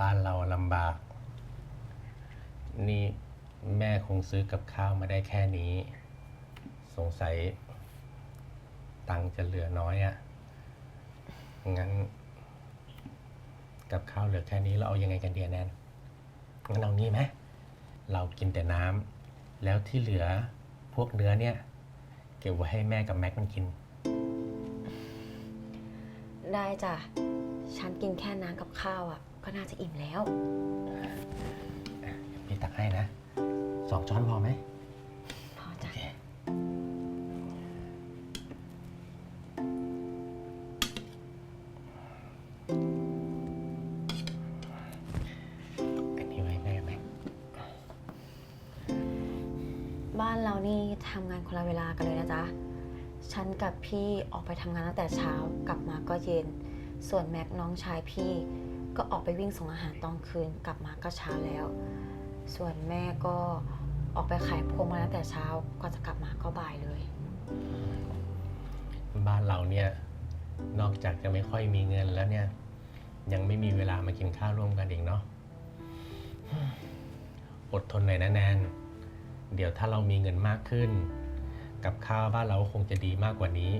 บ้านเราลำบาก นี่แม่คงซื้อกับข้าวมาได้แค่นี้ สงสัย ตังค์จะเหลือน้อยอะ่ะ งั้น กับข้าวเหลือแค่นี้เราเอายังไงกันเดียแนนงั้นเอานี้ไหมเรากินแต่น้ำแล้วที่เหลือพวกเนื้อเนี่ย เก็บไว้ให้แม่กับแม็กมันกิน ได้จ้ะ ฉันกินแค่น้ำกับข้าวอะ ก็น่าจะอิ่มแล้ว พี่ตักให้นะสองช้อนพอไหมพอจ้ะเอันนี้ไว้แม่ไหมบ้านเรานี่ทำงานคนละเวลากันเลยนะจ๊ะ ฉันกับพี่ออกไปทำงานตั้งแต่เช้ากลับมาก็เย็น ส่วนแม็กน้องชายพี่ ก็ออกไปวิ่งส่งอาหารตอนคืนกลับมาก็เช้าแล้ว ส่วนแม่ก็ออกไปขายพวงมาตั้งแต่เช้ากว่าจะกลับมาก็บ่ายเลย บ้านเราเนี่ยนอกจากจะไม่ค่อยมีเงินแล้วเนี่ย ยังไม่มีเวลามากินข้าวร่วมกันอีกเนาะอดทนหน่อยนะแนนเดี๋ยวถ้าเรามีเงินมากขึ้น กับข้าวบ้านเราก็คงจะดีมากกว่านี้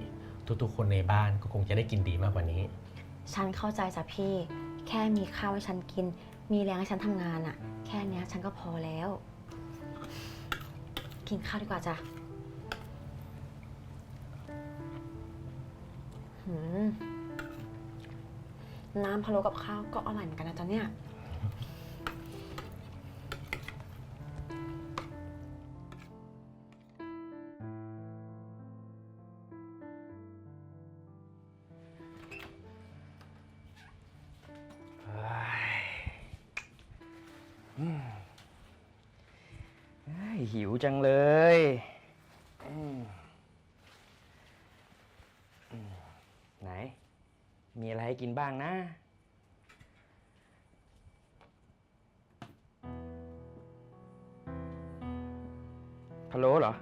ทุกๆ คนในบ้านก็คงจะได้กินดีมากกว่านี้ ฉันเข้าใจจ้ะพี่ แค่มีข้าวให้ฉันกิน มีแรงให้ฉันทำงานอะแค่เนี้ยฉันก็พอแล้ว กินข้าวดีกว่าจ้ะหืมน้ำพะโล้กับข้าวก็อร่อยเหมือนกันนะจ๊ะเนี่ย หิวจังเลยไหน มีอะไรให้กินบ้างนะ พะโล้เหรอ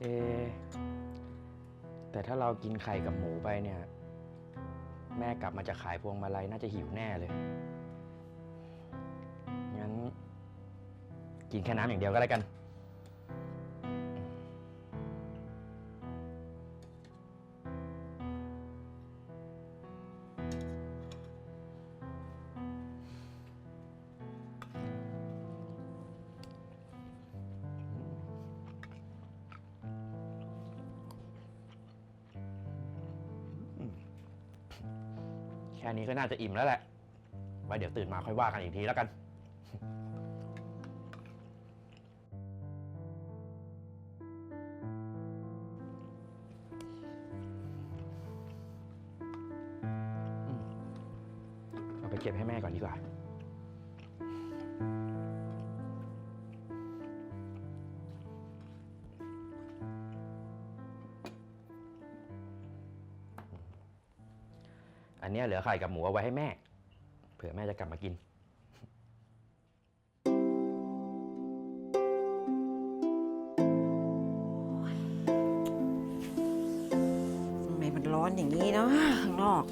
เอ แต่ถ้าเรากินไข่กับหมูไปเนี่ย แม่กลับมาจะขายพวงมาลัยน่าจะหิวแน่เลย งั้น กินแค่น้ำอย่างเดียวก็แล้วกัน ค่นี้ก็น่าจะอิ่มแล้วแหละ ไว้เดี๋ยวตื่นมาค่อยว่ากันอีกทีแล้วกัน เอาไปเก็บให้แม่ก่อนดีกว่า อันนี้เหลือไข่กับหมูเอาไว้ให้แม่ เผื่อแม่จะกลับมากิน ทำไมมันร้อนอย่างนี้เนาะข้างนอก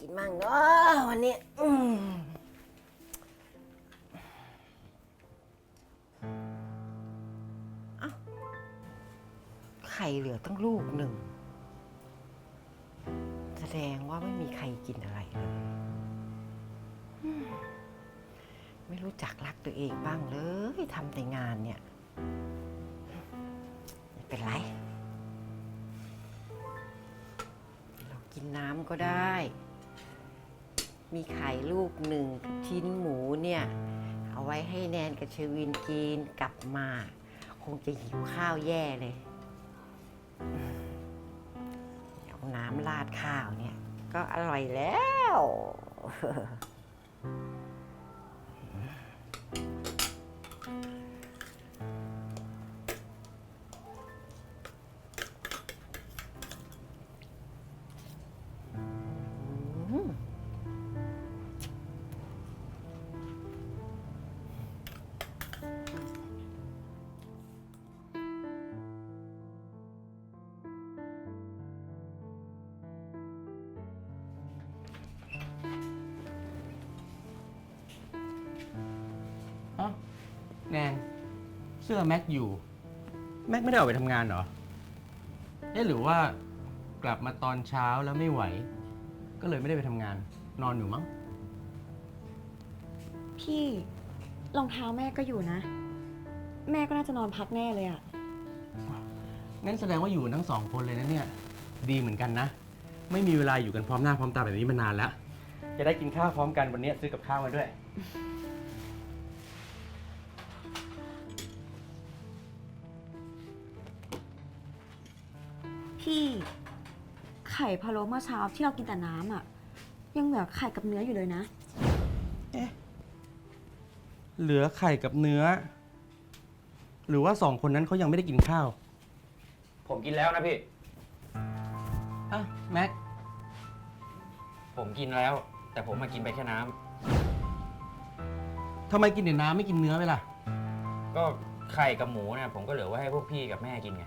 กินมั่งเนาะวันนี้อืมไข่เหลือตั้งลูกหนึ่ง แสดงว่าไม่มีใครกินอะไรเลยอืมไม่รู้จักรักตัวเองบ้างเลยทำแต่งานเนี่ยไม่เป็นไร เรากินน้ำก็ได้ มีไข่ลูกหนึ่งชิ้นหมูเนี่ย เอาไว้ให้แนนกับเชวินกินกลับมา คงจะหิวข้าวแย่เลยเอาน้ำราดข้าวเนี่ย ก็อร่อยแล้ว แนนเสื้อแม็กอยู่ แม็กไม่ได้ออกไปทำงานเหรอเอ๊ะหรือว่ากลับมาตอนเช้าแล้วไม่ไหว ก็เลยไม่ได้ไปทำงาน นอนอยู่มั้ง พี่รองเท้าแม่ก็อยู่นะ แม่ก็น่าจะนอนพักแน่เลยอะงั้นแสดงว่าอยู่กันทั้งสองคนเลยนะเนี่ย ดีเหมือนกันนะ ไม่มีเวลาอยู่กันพร้อมหน้าพร้อมตาแบบนี้มานานแล้ว จะได้กินข้าวพร้อมกันวันนี้ซื้อกับข้าวมาด้วย พี่ ไข่พะโล้เมื่อเช้าที่เรากินแต่น้ำอะยังเหลือไข่กับเนื้ออยู่เลยนะเหลือไข่กับเนื้อ หรือว่าสองคนนั้นเขายังไม่ได้กินข้าวผมกินแล้วนะพี่ อะแม็ก ผมกินแล้ว แต่ผมมากินไปแค่น้ำทำไมกินแต่น้ำไม่กินเนื้อไปล่ะ ก็ไข่กับหมูเนี่ยผมก็เหลือไว้ให้พวกพี่กับแม่กินไง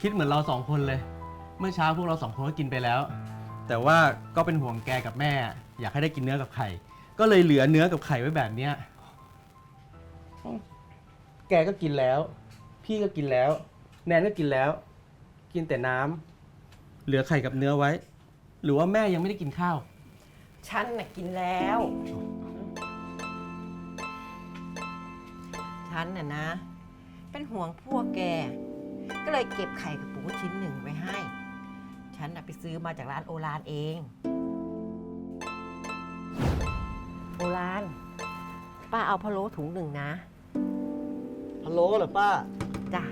คิดเหมือนเราสองคนเลย เมื่อเช้าพวกเราสองคนก็กินไปแล้ว แต่ว่าก็เป็นห่วงแกกับแม่ อยากให้ได้กินเนื้อกับไข่ ก็เลยเหลือเนื้อกับไข่ไว้แบบเนี้ยแกก็กินแล้ว พี่ก็กินแล้ว แนนก็กินแล้ว กินแต่น้ำเหลือไข่กับเนื้อไว้ หรือว่าแม่ยังไม่ได้กินข้าว ฉันน่ะกินแล้ว ฉันน่ะนะ เป็นห่วงพวกแก ก็เลยเก็บไข่กับปูชิ้นหนึ่งไว้ให้ ฉันน่ะไปซื้อมาจากร้านโอรานเอง โอราน ป้าเอาพะโล้ถุงหนึ่งนะพะโล้เหรอป้า จ้ะ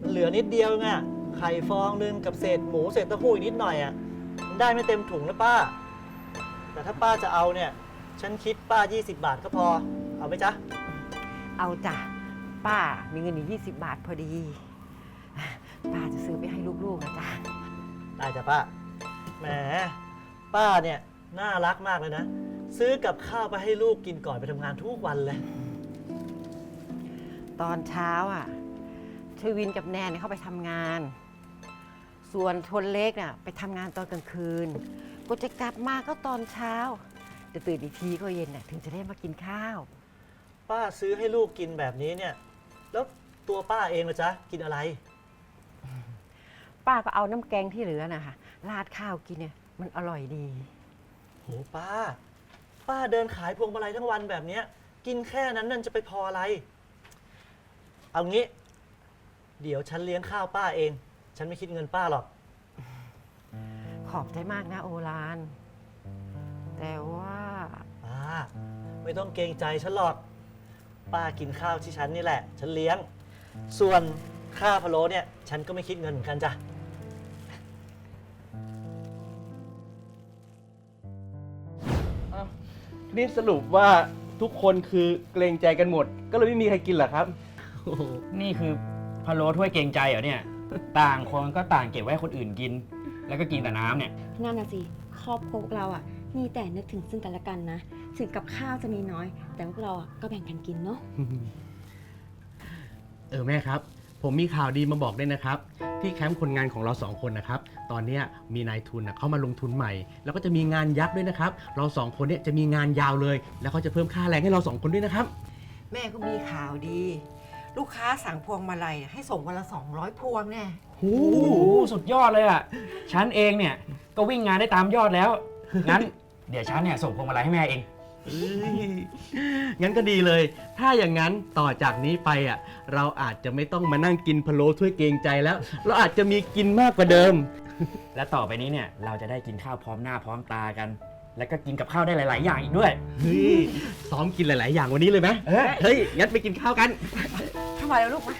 มันเหลือนิดเดียวไงไข่ฟองหนึงกับเศษหมูเศษเต้าหู้อีกนิดหน่อยอะ มันได้ไม่เต็มถุงนะป้า แต่ถ้าป้าจะเอาเนี่ย ฉันคิดป้า 20 บาทก็พอ เอาไหมจ๊ะ เอาจ้ะ ป้ามีเงินอยู่20 บาทพอดี ป้าจะซื้อไปให้ลูกๆนะจ้ะได้จ้ะป้า แหม ป้าเนี่ยน่ารักมากเลยนะ ซื้อกับข้าวไปให้ลูกกินก่อนไปทำงานทุกวันเลย ตอนเช้าอะชวินกับแนนเนี่ยเขาไปทำงาน ส่วนทนเล็กน่ะไปทำงานตอนกลางคืนก็จะกลับมาก็ตอนเช้าจะตื่นอีกทีก็เย็นน่ะถึงจะได้มากินข้าว ป้าซื้อให้ลูกกินแบบนี้เนี่ย แล้วตัวป้าเองล่ะจ๊ะ กินอะไร ป้าก็เอาน้ำแกงที่เหลือนะคะราดข้าวกินเนี่ยมันอร่อยดี โหป้า ป้าเดินขายพวงมาลัยทั้งวันแบบเนี้ย กินแค่นั้นนั่นจะไปพออะไร เอางี้ เดี๋ยวฉันเลี้ยงข้าวป้าเอง ฉันไม่คิดเงินป้าหรอก ขอบใจมากนะโอราน แต่ว่าป้า ไม่ต้องเกรงใจฉันหรอก ป้ากินข้าวที่ฉันนี่แหละ ฉันเลี้ยง ส่วน ค่าพะโล้เนี่ย ฉันก็ไม่คิดเงินเหมือนกันจ้ะนี่สรุปว่าทุกคนคือเกรงใจกันหมด ก็เลยไม่มีใครกินเหรอครับ นี่คือพะโล้ถ้วยเกรงใจเหรอเนี่ย ต่างคนก็ต่างเก็บไว้ให้คนอื่นกิน แล้วก็กินแต่น้ำเนี่ย นั่นน่ะสิ ครอบครัวพวกเราอะมีแต่นึกถึงซึ่งกันและกันนะ ถึงกับข้าวจะมีน้อย แต่พวกเราอะก็แบ่งกันกินเนาะ เออแม่ครับ ผมมีข่าวดีมาบอกด้วยนะครับ ที่แคมป์คนงานของเราสองคนนะครับ ตอนเนี้ยมีนายทุนน่ะเข้ามาลงทุนใหม่ แล้วก็จะมีงานยักษ์ด้วยนะครับ เราสองคนเนี่ยจะมีงานยาวเลย แล้วเขาจะเพิ่มค่าแรงให้เราสองคนด้วยนะครับ แม่ก็มีข่าวดี ลูกค้าสั่งพวงมาลัยให้ส่งวันละ 200 พวงแน่โอ้โอ้โหสุดยอดเลยอะ ฉันเองเนี่ยก็วิ่งงานได้ตามยอดแล้ว งั้น เดี๋ยวฉันเนี่ยส่งพวงมาลัยให้แม่เอง งั้นก็ดีเลย ถ้าอย่างนั้นต่อจากนี้ไปอะ เราอาจจะไม่ต้องมานั่งกินพะโล้ถ้วยเกรงใจแล้ว เราอาจจะมีกินมากกว่าเดิม และต่อไปนี้เนี่ยเราจะได้กินข้าวพร้อมหน้าพร้อมตากัน แล้วก็กินกับข้าวได้หลาย ๆ อย่างอีกด้วย เฮ้ย ซ้อมกินหลาย ๆ อย่างวันนี้เลยไหมเออเฮ้ย งั้นไปกินข้าวกันเข้ามาแล้วลูกมา